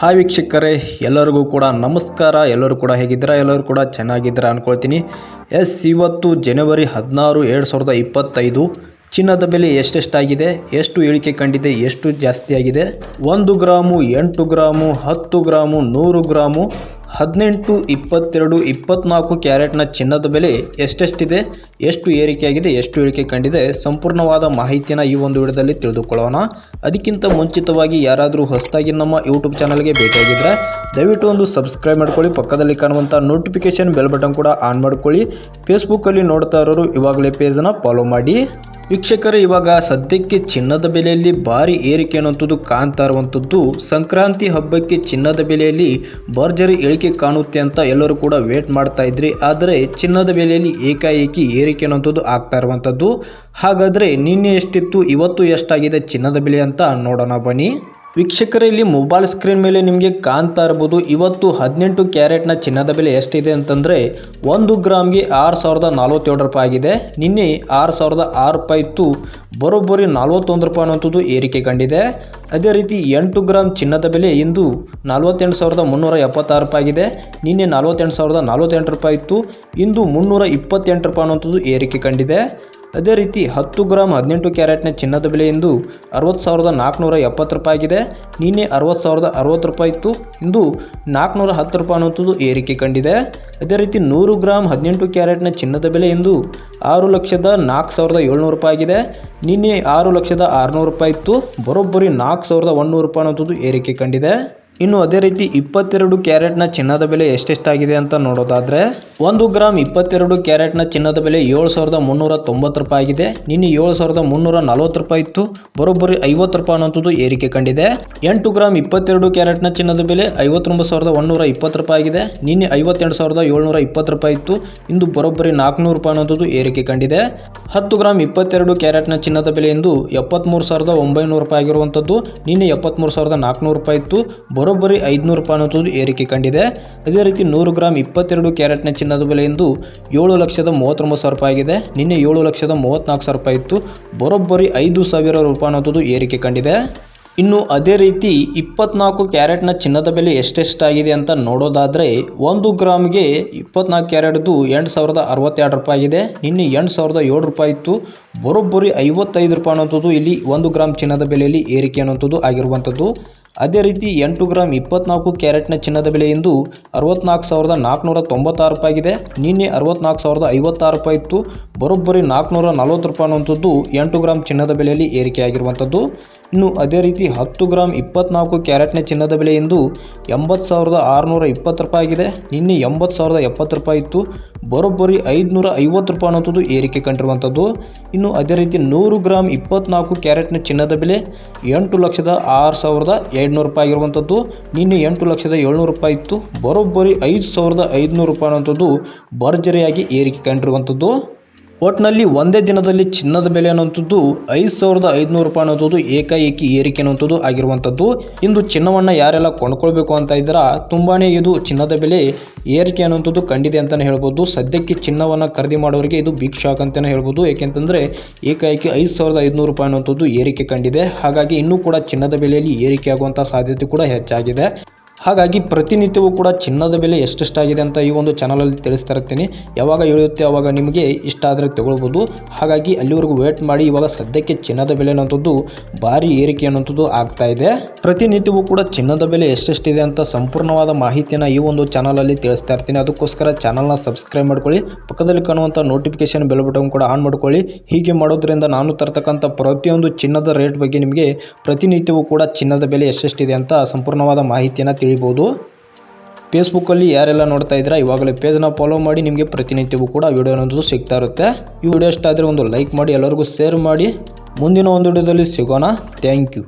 Hi ವೀಕ್ಷಕರೇ, ಎಲ್ಲರಿಗೂ ಕೂಡ ನಮಸ್ಕಾರ. ಎಲ್ಲರೂ ಕೂಡ ಹೇಗಿದ್ದೀರಾ? ಎಲ್ಲರೂ ಕೂಡ ಚೆನ್ನಾಗಿದ್ದೀರಾ ಅಂದ್ಕೊಳ್ತೀನಿ ಎಸ್, ಇವತ್ತು ಜನವರಿ ಹದಿನಾರು, ಎರಡು ಸಾವಿರದ ಇಪ್ಪತ್ತೈದು. ಚಿನ್ನದ ಬೆಲೆ ಎಷ್ಟೆಷ್ಟಾಗಿದೆ? ಎಷ್ಟು ಇಳಿಕೆ ಕಂಡಿದೆ? ಎಷ್ಟು ಜಾಸ್ತಿ ಆಗಿದೆ ಒಂದು ಗ್ರಾಮು, ಎಂಟು ಗ್ರಾಮು, ಹತ್ತು ಗ್ರಾಮು, ನೂರು ಗ್ರಾಮು ಹದಿನೆಂಟು, ಇಪ್ಪತ್ತೆರಡು, ಇಪ್ಪತ್ನಾಲ್ಕು ಕ್ಯಾರೆಟ್ನ ಚಿನ್ನದ ಬೆಲೆ ಎಷ್ಟೆಷ್ಟಿದೆ, ಎಷ್ಟು ಏರಿಕೆಯಾಗಿದೆ, ಎಷ್ಟು ಇಳಿಕೆ ಕಂಡಿದೆ ಸಂಪೂರ್ಣವಾದ ಮಾಹಿತಿಯನ್ನು ಈ ಒಂದು ವಿಡಿಯೋದಲ್ಲಿ ತಿಳಿದುಕೊಳ್ಳೋಣ. ಅದಕ್ಕಿಂತ ಮುಂಚಿತವಾಗಿ ಯಾರಾದರೂ ಹೊಸದಾಗಿ ನಮ್ಮ ಯೂಟ್ಯೂಬ್ ಚಾನಲ್ಗೆ ಭೇಟಿಯಾಗಿದ್ದರೆ ದಯವಿಟ್ಟು ಒಂದು ಸಬ್ಸ್ಕ್ರೈಬ್ ಮಾಡ್ಕೊಳ್ಳಿ, ಪಕ್ಕದಲ್ಲಿ ಕಾಣುವಂಥ ನೋಟಿಫಿಕೇಷನ್ ಬೆಲ್ ಬಟನ್ ಕೂಡ ಆನ್ ಮಾಡ್ಕೊಳ್ಳಿ. ಫೇಸ್ಬುಕ್ಕಲ್ಲಿ ನೋಡ್ತಾ ಇರೋರು ಇವಾಗಲೇ ಪೇಜನ್ನು ಫಾಲೋ ಮಾಡಿ. ವೀಕ್ಷಕರೇ, ಇವಾಗ ಸದ್ಯಕ್ಕೆ ಚಿನ್ನದ ಬೆಲೆಯಲ್ಲಿ ಭಾರಿ ಏರಿಕೆ ಅನ್ನುವಂಥದ್ದು ಕಾಣ್ತಾ ಇರುವಂಥದ್ದು. ಸಂಕ್ರಾಂತಿ ಹಬ್ಬಕ್ಕೆ ಚಿನ್ನದ ಬೆಲೆಯಲ್ಲಿ ಭರ್ಜರಿ ಇಳಿಕೆ ಕಾಣುತ್ತೆ ಅಂತ ಎಲ್ಲರೂ ಕೂಡ ವೇಟ್ ಮಾಡ್ತಾ ಇದ್ರಿ. ಆದರೆ ಚಿನ್ನದ ಬೆಲೆಯಲ್ಲಿ ಏಕಾಏಕಿ ಏರಿಕೆ ಅನ್ನುವಂಥದ್ದು ಆಗ್ತಾ ಇರುವಂಥದ್ದು. ಹಾಗಾದರೆ ನಿನ್ನೆ ಎಷ್ಟಿತ್ತು, ಇವತ್ತು ಎಷ್ಟಾಗಿದೆ ಚಿನ್ನದ ಬೆಲೆ ಅಂತ ನೋಡೋಣ ಬನ್ನಿ. ವೀಕ್ಷಕರೇ, ಇಲ್ಲಿ ಮೊಬೈಲ್ ಸ್ಕ್ರೀನ್ ಮೇಲೆ ನಿಮಗೆ ಕಾಣ್ತಾ ಇರ್ಬೋದು. ಇವತ್ತು ಹದಿನೆಂಟು ಕ್ಯಾರೆಟ್ನ ಚಿನ್ನದ ಬೆಲೆ ಎಷ್ಟಿದೆ ಅಂತಂದರೆ ಒಂದು ಗ್ರಾಮ್ಗೆ ಆರು ಸಾವಿರದ ನಲ್ವತ್ತೇಳು ರೂಪಾಯಿ ಆಗಿದೆ. ನಿನ್ನೆ ಆರು ಸಾವಿರದ ಆರು ರೂಪಾಯಿ ಇತ್ತು. ಬರೋಬ್ಬರಿ ನಲ್ವತ್ತೊಂದು ರೂಪಾಯಿ ಅನ್ನುವಂಥದ್ದು ಏರಿಕೆ ಕಂಡಿದೆ. ಅದೇ ರೀತಿ ಎಂಟು ಗ್ರಾಮ್ ಚಿನ್ನದ ಬೆಲೆ ಇಂದು ನಲ್ವತ್ತೆಂಟು ಸಾವಿರದ ಮುನ್ನೂರ ಎಪ್ಪತ್ತಾರು ರೂಪಾಯಿ ಆಗಿದೆ. ನಿನ್ನೆ ನಲ್ವತ್ತೆಂಟು ಸಾವಿರದ ನಲ್ವತ್ತೆಂಟು ರೂಪಾಯಿ ಇತ್ತು. ಇಂದು ಮುನ್ನೂರ ಇಪ್ಪತ್ತೆಂಟು ರೂಪಾಯಿ ಅನ್ನುವಂಥದ್ದು ಏರಿಕೆ ಕಂಡಿದೆ. ಅದೇ ರೀತಿ ಹತ್ತು ಗ್ರಾಮ್ ಹದಿನೆಂಟು ಕ್ಯಾರೆಟ್ನ ಚಿನ್ನದ ಬೆಲೆ ಇಂದು ಅರವತ್ತು ಸಾವಿರದ ನಾಲ್ಕುನೂರ ಎಪ್ಪತ್ತು ರೂಪಾಯಿ ಆಗಿದೆ. ನಿನ್ನೆ ಅರವತ್ತು ಸಾವಿರದ ಅರವತ್ತು ರೂಪಾಯಿ ಇತ್ತು. ಇಂದು ನಾಲ್ಕುನೂರ ಹತ್ತು ರೂಪಾಯಿ ಅನ್ನುವಂಥದ್ದು ಏರಿಕೆ ಕಂಡಿದೆ. ಅದೇ ರೀತಿ ನೂರು ಗ್ರಾಮ್ ಹದಿನೆಂಟು ಕ್ಯಾರೆಟ್ನ ಚಿನ್ನದ ಬೆಲೆ ಇಂದು ಆರು ಲಕ್ಷದ ನಾಲ್ಕು ಸಾವಿರದ ಏಳ್ನೂರು ರೂಪಾಯಿ ಆಗಿದೆ. ನಿನ್ನೆ ಆರು ಲಕ್ಷದ ಆರುನೂರು ರೂಪಾಯಿ ಇತ್ತು. ಬರೋಬ್ಬರಿ ನಾಲ್ಕು ಸಾವಿರದ ಒಂದುನೂರು ರೂಪಾಯಿ ಅನ್ನೋದು ಏರಿಕೆ ಕಂಡಿದೆ. ಇನ್ನು ಅದೇ ರೀತಿ ಇಪ್ಪತ್ತೆರಡು ಕ್ಯಾರೆಟ್ನ ಚಿನ್ನದ ಬೆಲೆ ಎಷ್ಟೆಷ್ಟಾಗಿದೆ ಅಂತ ನೋಡೋದಾದರೆ ಒಂದು ಗ್ರಾಮ್ ಇಪ್ಪತ್ತೆರಡು ಕ್ಯಾರೆಟ್ನ ಚಿನ್ನದ ಬೆಲೆ ಏಳು ಸಾವಿರದ ಮುನ್ನೂರ ತೊಂಬತ್ತು ರೂಪಾಯಿ ಆಗಿದೆ. ನಿನ್ನೆ ಏಳು ಸಾವಿರದ ಮುನ್ನೂರ ನಲವತ್ತು ರೂಪಾಯಿ ಇತ್ತು. ಬರೋಬ್ಬರಿ ಐವತ್ತು ರೂಪಾಯಿ ಅನ್ನೋಂಥದ್ದು ಏರಿಕೆ ಕಂಡಿದೆ. ಎಂಟು ಗ್ರಾಮ್ ಇಪ್ಪತ್ತೆರಡು ಕ್ಯಾರೆಟ್ನ ಚಿನ್ನದ ಬೆಲೆ ಐವತ್ತೊಂಬತ್ತು ಸಾವಿರದ ಒಂದೂರ ಇಪ್ಪತ್ತು ರೂಪಾಯಿ ಆಗಿದೆ. ನಿನ್ನೆ ಐವತ್ತೆಂಟು ಸಾವಿರದ ಏಳ್ನೂರ ಇಪ್ಪತ್ತು ರೂಪಾಯಿ ಇತ್ತು. ಇಂದು ಬರೋಬ್ಬರಿ ನಾಲ್ಕುನೂರು ರೂಪಾಯಿ ಅನ್ನೋಂಥದ್ದು ಏರಿಕೆ ಕಂಡಿದೆ. ಹತ್ತು ಗ್ರಾಮ್ ಇಪ್ಪತ್ತೆರಡು ಕ್ಯಾರೆಟ್ನ ಚಿನ್ನದ ಬೆಲೆ ಎಂದು ಎಪ್ಪತ್ತ್ಮೂರು ಸಾವಿರದ ಒಂಬೈನೂರು ರೂಪಾಯಿ ಆಗಿರುವಂಥದ್ದು. ನಿನ್ನೆ ಎಪ್ಪತ್ತ್ಮೂರು ಸಾವಿರದ ನಾಲ್ಕುನೂರು ರೂಪಾಯಿ ಇತ್ತು. ಬರೋಬ್ಬರಿ ಐದುನೂರು ರೂಪಾಯಿ ಅನ್ನೋದು ಏರಿಕೆ ಕಂಡಿದೆ. ಅದೇ ರೀತಿ ನೂರು ಗ್ರಾಮ್ ಇಪ್ಪತ್ತೆರಡು ಕ್ಯಾರೆಟ್ನ ಚಿನ್ನದ ಬೆಲೆ ಎಂದು ಏಳು ಲಕ್ಷದ ಮೂವತ್ತೊಂಬತ್ತು ಸಾವಿರ ರೂಪಾಯಿ ಆಗಿದೆ. ನಿನ್ನೆ ಏಳು ಲಕ್ಷದ ಮೂವತ್ತ್ನಾಲ್ಕು ಸಾವಿರ ರೂಪಾಯಿ ಇತ್ತು. ಬರೋಬ್ಬರಿ ಐದು ಸಾವಿರ ರೂಪಾಯಿ ಅನ್ನೋದು ಏರಿಕೆ ಕಂಡಿದೆ. ಇನ್ನು ಅದೇ ರೀತಿ ಇಪ್ಪತ್ನಾಲ್ಕು ಕ್ಯಾರೆಟ್ನ ಚಿನ್ನದ ಬೆಲೆ ಎಷ್ಟೆಷ್ಟಾಗಿದೆ ಅಂತ ನೋಡೋದಾದರೆ ಒಂದು ಗ್ರಾಮ್ಗೆ ಇಪ್ಪತ್ನಾಲ್ಕು ಕ್ಯಾರೆಟ್ದು ಎಂಟು ಸಾವಿರದ ಅರವತ್ತೆರಡು ರೂಪಾಯಿ ಆಗಿದೆ. ನಿನ್ನೆ ಎಂಟು ಸಾವಿರದ ಏಳು ರೂಪಾಯಿ ಇತ್ತು. ಬರೋಬ್ಬರಿ ಐವತ್ತೈದು ರೂಪಾಯಿ ಅನ್ನೋಂಥದ್ದು ಇಲ್ಲಿ ಒಂದು ಗ್ರಾಮ್ ಚಿನ್ನದ ಬೆಲೆಯಲ್ಲಿ ಏರಿಕೆ ಅನ್ನೋಂಥದ್ದು ಆಗಿರುವಂಥದ್ದು. ಅದೇ ರೀತಿ ಎಂಟು ಗ್ರಾಮ್ ಇಪ್ಪತ್ನಾಲ್ಕು ಕ್ಯಾರೆಟ್ನ ಚಿನ್ನದ ಬೆಲೆ ಇಂದು ಅರವತ್ನಾಲ್ಕು ಸಾವಿರದ ನಾಲ್ಕುನೂರ ತೊಂಬತ್ತಾರು ರೂಪಾಯಿ ಆಗಿದೆ. ನಿನ್ನೆ ಅರವತ್ನಾಲ್ಕು ಸಾವಿರದ ಐವತ್ತಾರು ರೂಪಾಯಿ ಇತ್ತು. ಬರೋಬ್ಬರಿ ನಾಲ್ಕುನೂರ ನಲ್ವತ್ತು ರೂಪಾಯಿ ಅನ್ನುವಂಥದ್ದು ಎಂಟು ಗ್ರಾಮ್ ಚಿನ್ನದ ಬೆಲೆಯಲ್ಲಿ ಏರಿಕೆ ಆಗಿರುವಂಥದ್ದು. ಇನ್ನು ಅದೇ ರೀತಿ ಹತ್ತು ಗ್ರಾಮ್ ಇಪ್ಪತ್ನಾಲ್ಕು ಕ್ಯಾರೆಟ್ನ ಚಿನ್ನದ ಬೆಲೆ ಎಂದು ಎಂಬತ್ತು ಸಾವಿರದ ಆರುನೂರ ಇಪ್ಪತ್ತು ರೂಪಾಯಿ ಆಗಿದೆ. ನಿನ್ನೆ ಎಂಬತ್ತು ಸಾವಿರದ ಎಪ್ಪತ್ತು ರೂಪಾಯಿ ಇತ್ತು. ಬರೋಬ್ಬರಿ ಐದುನೂರ ಐವತ್ತು ರೂಪಾಯಿ ಅನ್ನೋಂಥದ್ದು ಏರಿಕೆ ಕಂಡಿರುವಂಥದ್ದು. ಇನ್ನು ಅದೇ ರೀತಿ ನೂರು ಗ್ರಾಮ್ ಇಪ್ಪತ್ನಾಲ್ಕು ಕ್ಯಾರೆಟ್ನ ಚಿನ್ನದ ಬೆಲೆ ಎಂಟು ಲಕ್ಷದ ಆರು ಸಾವಿರದ ಎರಡುನೂರು ರೂಪಾಯಿ ಆಗಿರುವಂಥದ್ದು. ನಿನ್ನೆ ಎಂಟು ಲಕ್ಷದ ಏಳ್ನೂರು ರೂಪಾಯಿ ಇತ್ತು. ಬರೋಬ್ಬರಿ ಐದು ಸಾವಿರದ ಐದುನೂರು ರೂಪಾಯಿ ಅನ್ನೋಂಥದ್ದು ಭರ್ಜರಿಯಾಗಿ ಏರಿಕೆ ಕಂಡಿರುವಂಥದ್ದು. ಒಟ್ಟಿನಲ್ಲಿ ಒಂದೇ ದಿನದಲ್ಲಿ ಚಿನ್ನದ ಬೆಲೆ ಅನ್ನುವಂಥದ್ದು ಐದು ಸಾವಿರದ ಐದುನೂರು ರೂಪಾಯಿ ಅನ್ನೋದು ಏಕಾಏಕಿ ಏರಿಕೆ ಅನ್ನುವಂಥದ್ದು ಆಗಿರುವಂಥದ್ದು. ಇಂದು ಚಿನ್ನವನ್ನು ಯಾರೆಲ್ಲ ಕೊಂಡ್ಕೊಳ್ಬೇಕು ಅಂತ ಇದ್ದೀರಾ ತುಂಬಾ ಇದು ಚಿನ್ನದ ಬೆಲೆ ಏರಿಕೆ ಅನ್ನುವಂಥದ್ದು ಕಂಡಿದೆ ಅಂತಲೇ ಹೇಳ್ಬೋದು. ಸದ್ಯಕ್ಕೆ ಚಿನ್ನವನ್ನು ಖರೀದಿ ಮಾಡೋರಿಗೆ ಇದು ಬಿಗ್ ಶಾಕ್ ಅಂತಲೇ ಹೇಳ್ಬೋದು. ಏಕೆಂತಂದರೆ ಏಕಾಏಕಿ ಐದು ಸಾವಿರದ ಐದುನೂರು ರೂಪಾಯಿ ಅನ್ನುವಂಥದ್ದು ಏರಿಕೆ ಕಂಡಿದೆ. ಹಾಗಾಗಿ ಇನ್ನೂ ಕೂಡ ಚಿನ್ನದ ಬೆಲೆಯಲ್ಲಿ ಏರಿಕೆ ಆಗುವಂಥ ಸಾಧ್ಯತೆ ಕೂಡ ಹೆಚ್ಚಾಗಿದೆ. ಹಾಗಾಗಿ ಪ್ರತಿನಿತ್ಯವೂ ಕೂಡ ಚಿನ್ನದ ಬೆಲೆ ಎಷ್ಟೆಷ್ಟಾಗಿದೆ ಅಂತ ಈ ಒಂದು ಚಾನಲಲ್ಲಿ ತಿಳಿಸ್ತಾ ಇರ್ತೀನಿ. ಯಾವಾಗ ಇಳಿಯುತ್ತೆ, ಅವಾಗ ನಿಮಗೆ ಇಷ್ಟ ಆದರೆ ತಗೊಳ್ಬೋದು. ಹಾಗಾಗಿ ಅಲ್ಲಿವರೆಗೂ ವೇಟ್ ಮಾಡಿ, ಇವಾಗ ಸದ್ಯಕ್ಕೆ ಚಿನ್ನದ ಬೆಲೆ ಅನ್ನೋಂಥದ್ದು ಭಾರಿ ಏರಿಕೆ ಅನ್ನೋಂಥದ್ದು ಆಗ್ತಾ ಇದೆ. ಪ್ರತಿನಿತ್ಯವೂ ಕೂಡ ಚಿನ್ನದ ಬೆಲೆ ಎಷ್ಟೆಷ್ಟಿದೆ ಅಂತ ಸಂಪೂರ್ಣವಾದ ಮಾಹಿತಿಯನ್ನು ಈ ಒಂದು ಚಾನಲಲ್ಲಿ ತಿಳಿಸ್ತಾ ಇರ್ತೀನಿ. ಅದಕ್ಕೋಸ್ಕರ ಚಾನಲ್ನ ಸಬ್ಸ್ಕ್ರೈಬ್ ಮಾಡ್ಕೊಳ್ಳಿ, ಪಕ್ಕದಲ್ಲಿ ಕಾಣುವಂಥ ನೋಟಿಫಿಕೇಶನ್ ಬೆಲ್ ಬಟನ್ ಕೂಡ ಆನ್ ಮಾಡ್ಕೊಳ್ಳಿ. ಹೀಗೆ ಮಾಡೋದ್ರಿಂದ ನಾನು ತರ್ತಕ್ಕಂಥ ಪ್ರತಿಯೊಂದು ಚಿನ್ನದ ರೇಟ್ ಬಗ್ಗೆ ನಿಮಗೆ ಪ್ರತಿನಿತ್ಯವೂ ಕೂಡ ಚಿನ್ನದ ಬೆಲೆ ಎಷ್ಟೆಷ್ಟಿದೆ ಅಂತ ಸಂಪೂರ್ಣವಾದ ಮಾಹಿತಿಯನ್ನು ತಿಳಿಬೋದು. ಫೇಸ್ಬುಕ್ಕಲ್ಲಿ ಯಾರೆಲ್ಲ ನೋಡ್ತಾ ಇದ್ದೀರಾ, ಇವಾಗಲೇ ಪೇಜನ್ನ ಫಾಲೋ ಮಾಡಿ ನಿಮಗೆ ಪ್ರತಿನಿತ್ಯವೂ ಕೂಡ ವಿಡಿಯೋ ಅನ್ನೋದು ಸಿಗ್ತಾ ಇರುತ್ತೆ. ಈ ವಿಡಿಯೋ ಇಷ್ಟ ಆದರೆ ಒಂದು ಲೈಕ್ ಮಾಡಿ, ಎಲ್ಲರಿಗೂ ಶೇರ್ ಮಾಡಿ. ಮುಂದಿನ ಒಂದು ವಿಡಿಯೋದಲ್ಲಿ ಸಿಗೋಣ. Thank you